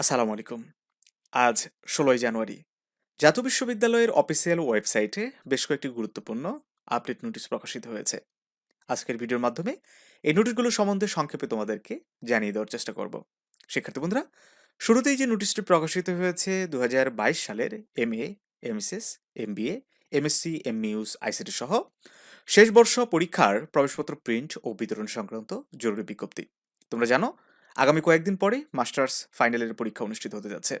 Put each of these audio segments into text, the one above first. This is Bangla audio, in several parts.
আসসালামু আলাইকুম। আজ ষোলোই জানুয়ারি। জাতীয় বিশ্ববিদ্যালয়ের অফিসিয়াল ওয়েবসাইটে বেশ কয়েকটি গুরুত্বপূর্ণ আপডেট নোটিশ প্রকাশিত হয়েছে। আজকের ভিডিওর মাধ্যমে এই নোটিশগুলো সম্বন্ধে সংক্ষেপে তোমাদেরকে জানিয়ে দেওয়ার চেষ্টা করব। শিক্ষার্থী বন্ধুরা, শুরুতেই যে নোটিশটি প্রকাশিত হয়েছে দু হাজার বাইশ সালের M A MSS M B A MSc এমইউস ICT সহ শেষ বর্ষ পরীক্ষার প্রবেশপত্র প্রিন্ট ও বিতরণ সংক্রান্ত জরুরি বিজ্ঞপ্তি। তোমরা জানো আগামী কয়েকদিন পরে মাস্টার্স ফাইনালের পরীক্ষা অনুষ্ঠিত হতে যাচ্ছে।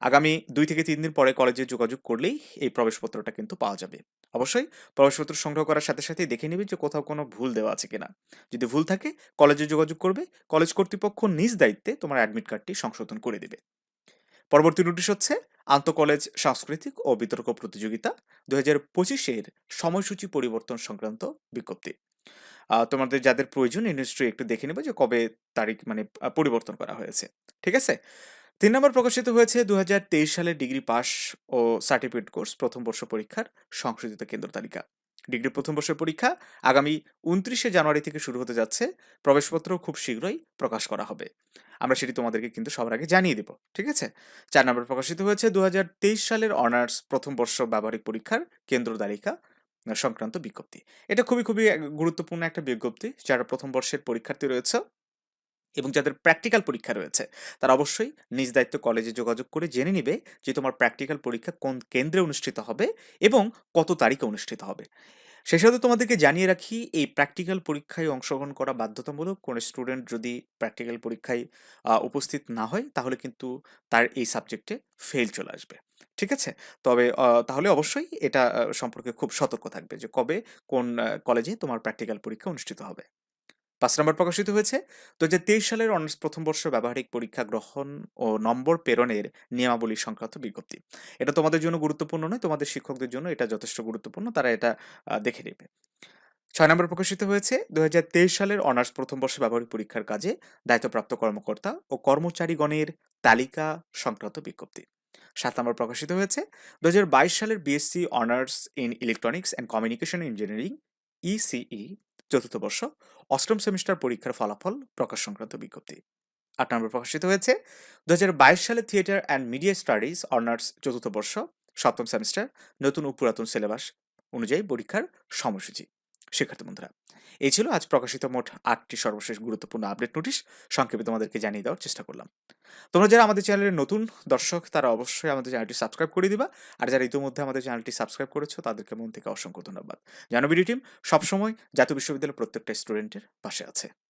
আগামী দুই থেকে তিন দিন পরে কলেজে যোগাযোগ করলেই এই প্রবেশপত্রটা কিন্তু পাওয়া যাবে। অবশ্যই প্রবেশপত্র সংগ্রহ করার সাথে সাথেই দেখে নেবে যে কোথাও কোনো ভুল দেওয়া আছে কিনা। যদি ভুল থাকে, কলেজে যোগাযোগ করবে, কলেজ কর্তৃপক্ষ নিজ দায়িত্বে তোমার অ্যাডমিট কার্ডটি সংশোধন করে দেবে। পরবর্তী নোটিশ হচ্ছে আন্তঃ কলেজ সাংস্কৃতিক ও বিতর্ক প্রতিযোগিতা দু হাজার পঁচিশের সময়সূচি পরিবর্তন সংক্রান্ত বিজ্ঞপ্তি। তোমাদের যাদের প্রয়োজন ইন্ডাস্ট্রি একটু দেখে নেবে যে কবে তারিখ মানে পরিবর্তন করা হয়েছে। ঠিক আছে? তিন নম্বর প্রকাশিত হয়েছে দু হাজার তেইশ সালের ডিগ্রি পাস ও সার্টিফিকেট কোর্স প্রথম বর্ষ পরীক্ষার সংশোধিত কেন্দ্র তালিকা। ডিগ্রি প্রথম বর্ষের পরীক্ষা আগামী উনত্রিশে জানুয়ারি থেকে শুরু হতে যাচ্ছে। প্রবেশপত্র খুব শীঘ্রই প্রকাশ করা হবে। আমরা সেটি তোমাদেরকে কিন্তু সবার আগে জানিয়ে দেব। ঠিক আছে? চার নম্বর প্রকাশিত হয়েছে দু হাজার তেইশ সালের অনার্স, প্রথম বর্ষ ব্যবহারিক পরীক্ষার কেন্দ্র তালিকা। সংক্রান্ত বিজ্ঞপ্তি। এটা খুবই খুবই গুরুত্বপূর্ণ একটা বিজ্ঞপ্তি, যারা প্রথম বর্ষের পরীক্ষার্থী রয়েছে এবং যাদের প্র্যাকটিক্যাল পরীক্ষা রয়েছে, তারা অবশ্যই নিজ দায়িত্ব কলেজে যোগাযোগ করে জেনে নিবে যে তোমার প্র্যাকটিক্যাল পরীক্ষা কোন কেন্দ্রে অনুষ্ঠিত হবে এবং কত তারিখে অনুষ্ঠিত হবে। সেই সাথে তোমাদেরকে জানিয়ে রাখি, এই প্র্যাকটিক্যাল পরীক্ষায় অংশগ্রহণ করা বাধ্যতামূলক। কোনো স্টুডেন্ট যদি প্র্যাকটিক্যাল পরীক্ষায় উপস্থিত না হয়, তাহলে কিন্তু তার এই সাবজেক্টে ফেল চলে আসবে। ঠিক আছে? তবে তাহলে অবশ্যই এটা সম্পর্কে খুব সতর্ক থাকবে যে কবে কোন কলেজে তোমার প্র্যাকটিক্যাল পরীক্ষা অনুষ্ঠিত হবে। পাঁচ নম্বর প্রকাশিত হয়েছে। দু হাজার তেইশ সালের অনার্স প্রথম বর্ষ ব্যবহারিক পরীক্ষা গ্রহণ ও নম্বর প্রেরণের নিয়মাবলী সংক্রান্ত বিজ্ঞপ্তি। এটা তোমাদের জন্য গুরুত্বপূর্ণ নয়, তোমাদের শিক্ষকদের জন্য এটা যথেষ্ট গুরুত্বপূর্ণ, তারা এটা দেখে নেবে। ছয় নম্বর প্রকাশিত হয়েছে দু হাজার তেইশ সালের অনার্স প্রথম বর্ষ ব্যবহারিক পরীক্ষার কাজে দায়িত্বপ্রাপ্ত কর্মকর্তা ও কর্মচারীগণের তালিকা সংক্রান্ত বিজ্ঞপ্তি। সাত নম্বর প্রকাশিত হয়েছে দু হাজার বাইশ সালের BSc honours in electronics and communication engineering ECE চতুর্থ বর্ষ, অষ্টম সেমিস্টার পরীক্ষার ফলাফল প্রকাশ সংক্রান্ত বিজ্ঞপ্তি। আট নম্বর প্রকাশিত হয়েছে দু সালে theatre and media studies honours চতুর্থ বর্ষ, সপ্তম সেমিস্টার, নতুন ও পুরাতন সিলেবাস অনুযায়ী পরীক্ষার সময়সূচি। শিক্ষার্থী বন্ধুরা এই ছিল আজ প্রকাশিত মোট আটটি সর্বশেষ গুরুত্বপূর্ণ আপডেট নোটিশ। সংক্ষেপে তোমাদেরকে জানিয়ে দেওয়ার চেষ্টা করলাম। তোমরা যারা আমাদের চ্যানেলের নতুন দর্শক, তারা অবশ্যই আমাদের চ্যানেলটি সাবস্ক্রাইব করে দিবা। আর যারা ইতিমধ্যে আমাদের চ্যানেলটি সাবস্ক্রাইব করেছ, তাদেরকে মন থেকে অসংখ্য ধন্যবাদ। জানবিডি টিম, সবসময় জাতীয় বিশ্ববিদ্যালয়ের প্রত্যেকটা স্টুডেন্টের পাশে আছে।